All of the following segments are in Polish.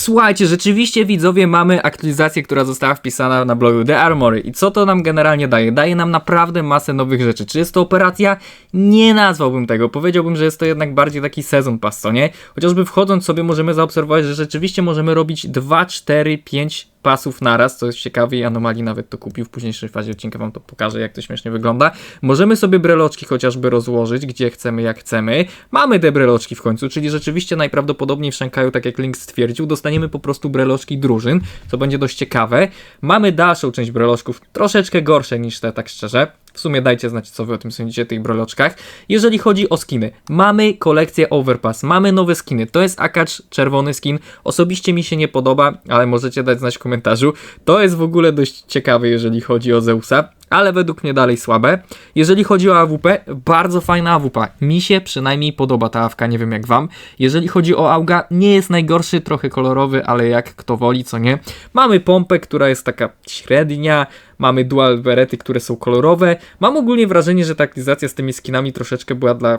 Słuchajcie, rzeczywiście widzowie mamy aktualizację, która została wpisana na blogu The Armory. I co to nam generalnie daje? Daje nam naprawdę masę nowych rzeczy. Czy jest to operacja? Nie nazwałbym tego. Powiedziałbym, że jest to jednak bardziej taki sezon pass, co nie? Chociażby wchodząc sobie możemy zaobserwować, że rzeczywiście możemy robić 2, 4, 5 pasów naraz, co jest ciekawe i Anomalii nawet to kupił w późniejszej fazie odcinka, wam to pokażę, jak to śmiesznie wygląda. Możemy sobie breloczki chociażby rozłożyć, gdzie chcemy, jak chcemy. Mamy te breloczki w końcu, czyli rzeczywiście najprawdopodobniej w tak jak Link stwierdził, dostaniemy po prostu breloczki drużyn, co będzie dość ciekawe. Mamy dalszą część breloczków, troszeczkę gorsze niż te, tak szczerze. W sumie dajcie znać, co wy o tym sądzicie, tych breloczkach. Jeżeli chodzi o skiny, mamy kolekcję Overpass, mamy nowe skiny. To jest akacz czerwony skin. Osobiście mi się nie podoba, ale możecie dać znać w komentarzu. To jest w ogóle dość ciekawe, jeżeli chodzi o Zeusa ale według mnie dalej słabe. Jeżeli chodzi o AWP, bardzo fajna AWP. Mi się przynajmniej podoba ta AWK, nie wiem jak wam. Jeżeli chodzi o AUGA, nie jest najgorszy, trochę kolorowy, ale jak kto woli, co nie. Mamy pompę, która jest taka średnia, mamy dual berety, które są kolorowe. Mam ogólnie wrażenie, że ta aktywizacja z tymi skinami troszeczkę była dla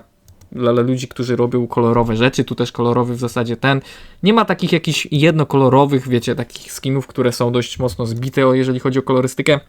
dla ludzi, którzy robią kolorowe rzeczy, tu też kolorowy w zasadzie ten. Nie ma takich jakichś jednokolorowych, wiecie, takich skinów, które są dość mocno zbite, jeżeli chodzi o kolorystykę.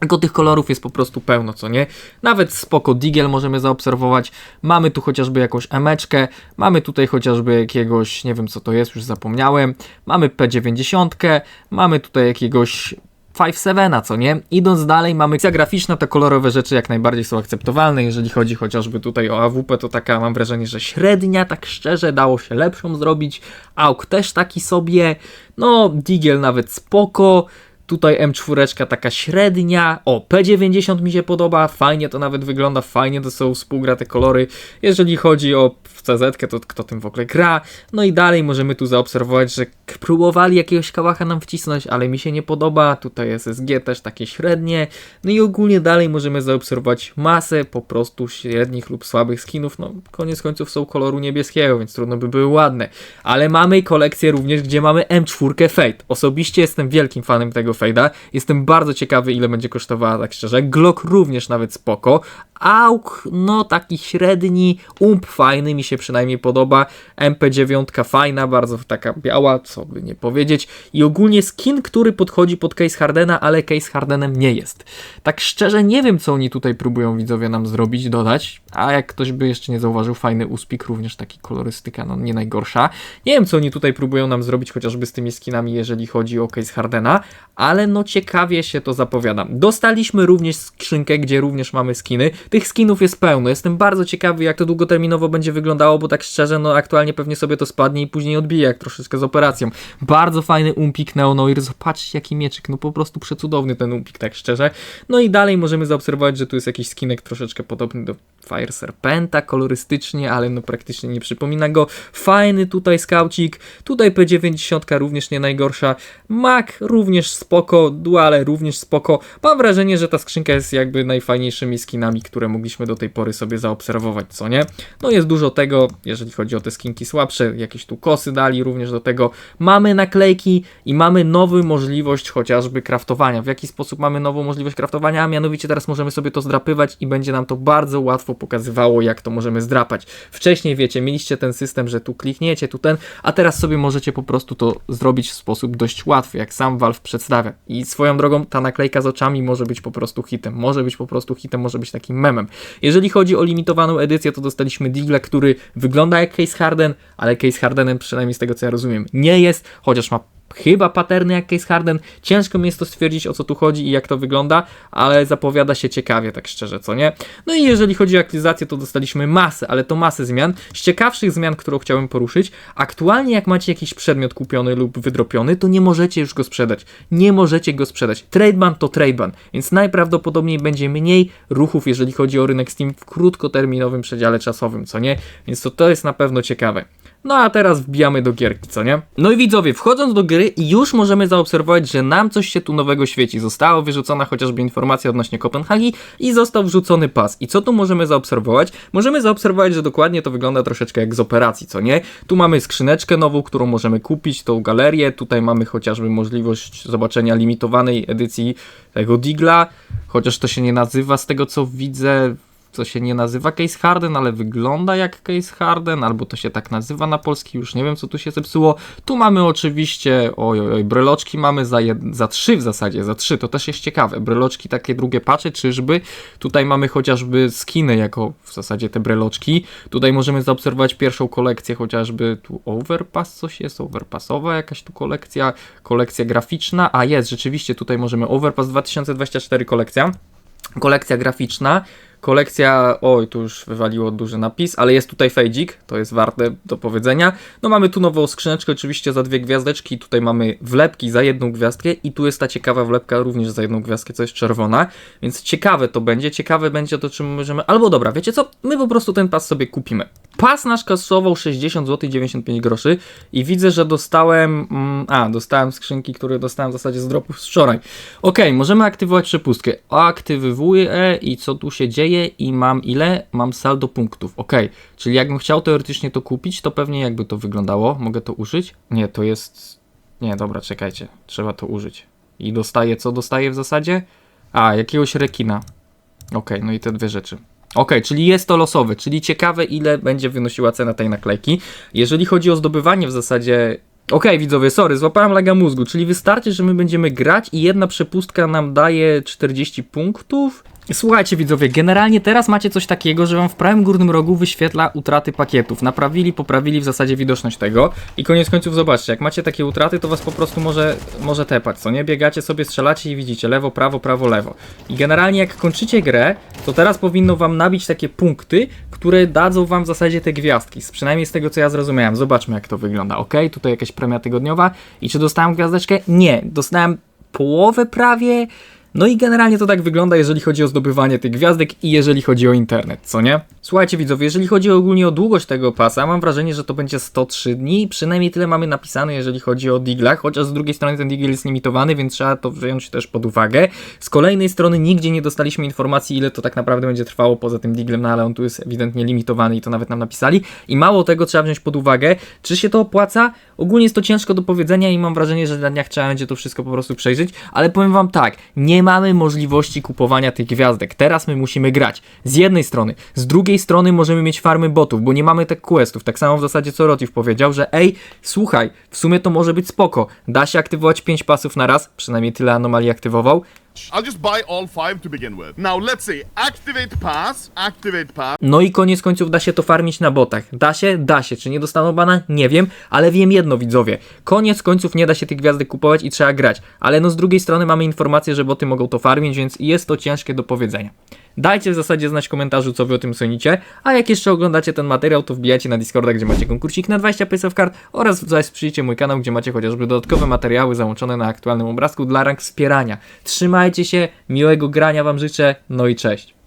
Tylko tych kolorów jest po prostu pełno, co nie? Nawet spoko digiel możemy zaobserwować. Mamy tu chociażby jakąś emeczkę, mamy tutaj chociażby jakiegoś, nie wiem co to jest, już zapomniałem. Mamy P90, mamy tutaj jakiegoś 5.7, co nie? Idąc dalej, mamy akcja graficzna, to kolorowe rzeczy jak najbardziej są akceptowalne. Jeżeli chodzi chociażby tutaj o AWP, to taka mam wrażenie, że średnia, tak szczerze, dało się lepszą zrobić. AUK też taki sobie. No, Digiel nawet spoko. Tutaj M4 taka średnia. O, P90 mi się podoba, fajnie to nawet wygląda, fajnie to są współgra te kolory. Jeżeli chodzi o CZ, to kto tym w ogóle gra. No i dalej możemy tu zaobserwować, że próbowali jakiegoś kałacha nam wcisnąć, ale mi się nie podoba. Tutaj SSG też takie średnie. No i ogólnie dalej możemy zaobserwować masę po prostu średnich lub słabych skinów. No koniec końców są koloru niebieskiego, więc trudno by były ładne. Ale mamy kolekcję również, gdzie mamy M4 Fade. Osobiście jestem wielkim fanem tego Fade'a. Jestem bardzo ciekawy, ile będzie kosztowała, tak szczerze. Glock również nawet spoko. AUK, no taki średni, ump fajny, mi się przynajmniej podoba. MP9 fajna, bardzo taka biała, co by nie powiedzieć. I ogólnie skin, który podchodzi pod Case Hardena, ale Case Hardenem nie jest. Tak szczerze nie wiem, co oni tutaj próbują widzowie nam zrobić, dodać. A jak ktoś by jeszcze nie zauważył, fajny uspik, również taki kolorystyka, no nie najgorsza. Nie wiem, co oni tutaj próbują nam zrobić, chociażby z tymi skinami, jeżeli chodzi o Case Hardena, ale no ciekawie się to zapowiada. Dostaliśmy również skrzynkę, gdzie również mamy skiny. Tych skinów jest pełno. Jestem bardzo ciekawy, jak to długoterminowo będzie wyglądało, bo tak szczerze, no aktualnie pewnie sobie to spadnie i później odbije, jak troszeczkę z operacją. Bardzo fajny umpik Neonoir. Zobaczcie, jaki mieczyk. No po prostu przecudowny ten umpik, tak szczerze. No i dalej możemy zaobserwować, że tu jest jakiś skinek troszeczkę podobny do Fire Serpenta, kolorystycznie, ale no praktycznie nie przypomina go. Fajny tutaj skaucik. Tutaj P90 również nie najgorsza. Mac również spoko. Duale również spoko. Mam wrażenie, że ta skrzynka jest jakby najfajniejszymi skinami, które mogliśmy do tej pory sobie zaobserwować, co nie? No jest dużo tego, jeżeli chodzi o te skinki słabsze, jakieś tu kosy dali również do tego. Mamy naklejki i mamy nową możliwość chociażby kraftowania. W jaki sposób mamy nową możliwość kraftowania? A mianowicie teraz możemy sobie to zdrapywać i będzie nam to bardzo łatwo pokazywało, jak to możemy zdrapać. Wcześniej, wiecie, mieliście ten system, że tu klikniecie, tu ten, a teraz sobie możecie po prostu to zrobić w sposób dość łatwy, jak sam Valve przedstawia. I swoją drogą ta naklejka z oczami może być po prostu hitem, może być po prostu hitem, może być takim memem. Jeżeli chodzi o limitowaną edycję, to dostaliśmy Digla, który wygląda jak Case Harden, ale Case Hardenem przynajmniej z tego co ja rozumiem nie jest, chociaż ma chyba paterny jak Case Harden. Ciężko mi jest to stwierdzić o co tu chodzi i jak to wygląda, ale zapowiada się ciekawie, tak szczerze, co nie? No i jeżeli chodzi o aktywizację, to dostaliśmy masę, ale to masę zmian. Z ciekawszych zmian, którą chciałem poruszyć, aktualnie jak macie jakiś przedmiot kupiony lub wydropiony, to nie możecie już go sprzedać. Nie możecie go sprzedać. Tradeban to tradeban, więc najprawdopodobniej będzie mniej ruchów, jeżeli chodzi o rynek Steam w krótkoterminowym przedziale czasowym, co nie? Więc to, to jest na pewno ciekawe. No a teraz wbijamy do gierki, co nie? No i widzowie, wchodząc do gry już możemy zaobserwować, że nam coś się tu nowego świeci. Została wyrzucona chociażby informacja odnośnie Kopenhagi i został wrzucony pas. I co tu możemy zaobserwować? Możemy zaobserwować, że dokładnie to wygląda troszeczkę jak z operacji, co nie? Tu mamy skrzyneczkę nową, którą możemy kupić, tą galerię. Tutaj mamy chociażby możliwość zobaczenia limitowanej edycji tego Digla, chociaż to się nie nazywa z tego co widzę co się nie nazywa Case Harden, ale wygląda jak Case Harden, albo to się tak nazywa na polski, już nie wiem co tu się zepsuło. Tu mamy oczywiście, oj, oj, oj bryloczki mamy za, jed, za trzy w zasadzie, za trzy, to też jest ciekawe. Bryloczki takie drugie pacze, czyżby? Tutaj mamy chociażby skiny jako w zasadzie te bryloczki. Tutaj możemy zaobserwować pierwszą kolekcję, chociażby tu Overpass coś jest, Overpassowa jakaś tu kolekcja, kolekcja graficzna, a jest, rzeczywiście tutaj możemy Overpass 2024 kolekcja kolekcja graficzna, kolekcja, oj, tu już wywaliło duży napis, ale jest tutaj fejdzik, to jest warte do powiedzenia. No mamy tu nową skrzyneczkę, oczywiście za dwie gwiazdeczki, tutaj mamy wlepki za jedną gwiazdkę i tu jest ta ciekawa wlepka również za jedną gwiazdkę, co jest czerwona, więc ciekawe to będzie, ciekawe będzie to, czym możemy, albo dobra, wiecie co, my po prostu ten pas sobie kupimy. Pas nasz kasował 60 zł 95 groszy i widzę, że dostałem, mm, a, dostałem skrzynki, które dostałem w zasadzie z dropów z wczoraj. Okej, możemy aktywować przepustkę. Aktywuję i co tu się dzieje i mam ile? Mam saldo punktów. Okej, czyli jakbym chciał teoretycznie to kupić, to pewnie jakby to wyglądało. Mogę to użyć? Nie, to jest... Nie, dobra, czekajcie. Trzeba to użyć. I dostaję, co dostaję w zasadzie? A, jakiegoś rekina. Okej, no i te dwie rzeczy. Okej, czyli jest to losowe, czyli ciekawe ile będzie wynosiła cena tej naklejki. Jeżeli chodzi o zdobywanie w zasadzie... Okej, widzowie, sorry, złapałem laga mózgu, czyli wystarczy, że my będziemy grać i jedna przepustka nam daje 40 punktów? Słuchajcie widzowie, generalnie teraz macie coś takiego, że wam w prawym górnym rogu wyświetla utraty pakietów. Naprawili, poprawili w zasadzie widoczność tego i koniec końców zobaczcie, jak macie takie utraty, to was po prostu może, może tepać, co nie? Biegacie sobie, strzelacie i widzicie lewo, prawo, prawo, lewo. I generalnie jak kończycie grę, to teraz powinno wam nabić takie punkty, które dadzą wam w zasadzie te gwiazdki. Przynajmniej z tego co ja zrozumiałem. Zobaczmy jak to wygląda. Ok, tutaj jakaś premia tygodniowa. I czy dostałem gwiazdeczkę? Nie, dostałem połowę prawie. No i generalnie to tak wygląda, jeżeli chodzi o zdobywanie tych gwiazdek i jeżeli chodzi o internet, co nie? Słuchajcie widzowie, jeżeli chodzi ogólnie o długość tego pasa, mam wrażenie, że to będzie 103 dni, przynajmniej tyle mamy napisane, jeżeli chodzi o diglach, chociaż z drugiej strony ten digl jest limitowany, więc trzeba to wziąć też pod uwagę. Z kolejnej strony nigdzie nie dostaliśmy informacji, ile to tak naprawdę będzie trwało poza tym diglem, no ale on tu jest ewidentnie limitowany i to nawet nam napisali. I mało tego trzeba wziąć pod uwagę, czy się to opłaca? Ogólnie jest to ciężko do powiedzenia i mam wrażenie, że na dniach trzeba będzie to wszystko po prostu przejrzeć, ale powiem wam tak, nie mamy możliwości kupowania tych gwiazdek. Teraz my musimy grać. Z jednej strony, z drugiej strony możemy mieć farmy botów, bo nie mamy tych questów. Tak samo w zasadzie co Rotif powiedział, że ej, słuchaj, w sumie to może być spoko. Da się aktywować 5 pasów na raz, przynajmniej tyle anomalii aktywował. I'll just buy all five to begin with. Now let's see. Activate pass. Activate pass. No i koniec końców da się to farmić na botach. Da się? Da się. Czy nie dostaną bana? Nie wiem, ale wiem jedno widzowie. Koniec końców nie da się tych gwiazdek kupować i trzeba grać. Ale no z drugiej strony mamy informację, że boty mogą to farmić, więc jest to ciężkie do powiedzenia. Dajcie w zasadzie znać w komentarzu, co wy o tym sądzicie, a jak jeszcze oglądacie ten materiał, to wbijajcie na Discorda, gdzie macie konkursik na 20 PSF kart oraz zasprzyjcie mój kanał, gdzie macie chociażby dodatkowe materiały załączone na aktualnym obrazku dla rank wspierania. Trzymajcie się, miłego grania wam życzę, no i cześć.